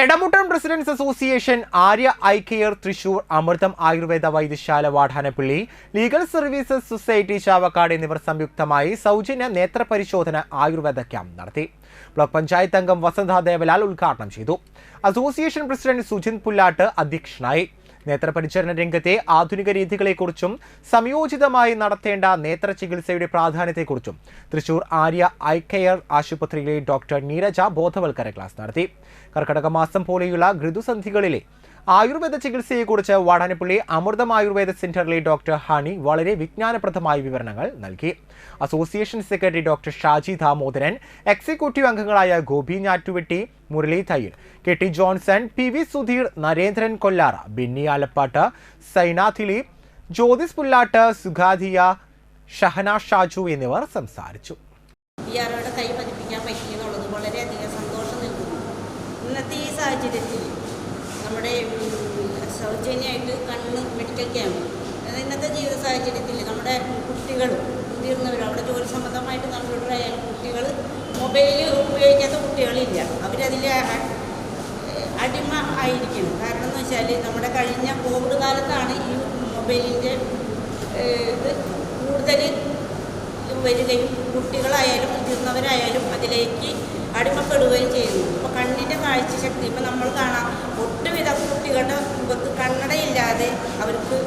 Edamuttam residence association Arya eye care Thrissur Amritham Ayurveda Vaidyasala Vatanappally legal services society Chavakkad എന്നിവർ സംയുക്തമായി സൗജന്യ നേത്ര പരിശോധന ആയുർവേദ ക്യാമ്പ് നടത്തി. ബ്ലോക്ക് പഞ്ചായത്ത് അംഗം വസന്ത ദേവലാൽ ഉദ്ഘാടനം ചെയ്തു. അസോസിയേഷൻ പ്രസിഡന്റ് സുജിത് പുല്ലാട്ട് അധ്യക്ഷനായി. നേത്രപരിചരണ രംഗത്തെ ആധുനിക രീതികളെക്കുറിച്ചും സംയോജിതമായി നടത്തേണ്ട നേത്ര ചികിത്സയുടെ പ്രാധാന്യത്തെക്കുറിച്ചും തൃശൂർ ആര്യ ഐ കെയർ ആശുപത്രിയിലെ ഡോക്ടർ നീരജ ബോധവൽക്കര ക്ലാസ് നടത്തി. കർക്കടക മാസം പോലെയുള്ള ഋതുസന്ധികളിലെ ആയുർവേദ ചികിത്സയെക്കുറിച്ച് വാടാനപ്പള്ളി അമൃതം ആയുർവേദ സെന്ററിലെ ഡോക്ടർ ഹണി വളരെ വിജ്ഞാനപ്രദമായ വിവരണങ്ങൾ നൽകി. Association secretary doctor Shaji Damodaran executive അംഗങ്ങളായ Gopi Njattuvetti Murali Thayyil K T Johnson P V Sudheer Narendran Kollara Binny Alappatt Saina Dileep Jyothis Pullatt Sugadhiya Shahana Shaju എന്നിവർ സംസാരിച്ചു. പി കൈ പതിപ്പിക്കാൻ പറ്റി എന്നുള്ളത് വളരെയധികം സന്തോഷം നൽകുന്നു. ഇന്നത്തെ ഈ സാഹചര്യത്തിൽ നമ്മുടെ സൗജന്യമായിട്ട് കണ്ണ് മെഡിക്കൽ ക്യാമ്പ് ഇന്നത്തെ ജീവിത സാഹചര്യത്തിൽ നമ്മുടെ കുട്ടികൾ മുതിർന്നവരും അവിടെ ജോലി സംബന്ധമായിട്ട് കമ്പ്യൂട്ടറായാലും കുട്ടികൾ മൊബൈൽ കുട്ടികളില്ല അവരതിൽ അടിമ ആയിരിക്കുന്നു കാരണം എന്ന് വെച്ചാൽ നമ്മുടെ കഴിഞ്ഞ കോവിഡ് കാലത്താണ് ഈ മൊബൈലിന്റെ ഇത് കൂടുതൽ വരികയും കുട്ടികളായാലും മുതിർന്നവരായാലും അതിലേക്ക് അടിമപ്പെടുകയും ചെയ്യുന്നു. അപ്പോൾ കണ്ണിന്റെ കാഴ്ചശക്തി ഇപ്പം നമ്മൾ കാണാം ഒട്ടുവിധ കുട്ടികളുടെ മുഖത്ത് കണ്ണടയില്ലാതെ അവർക്ക്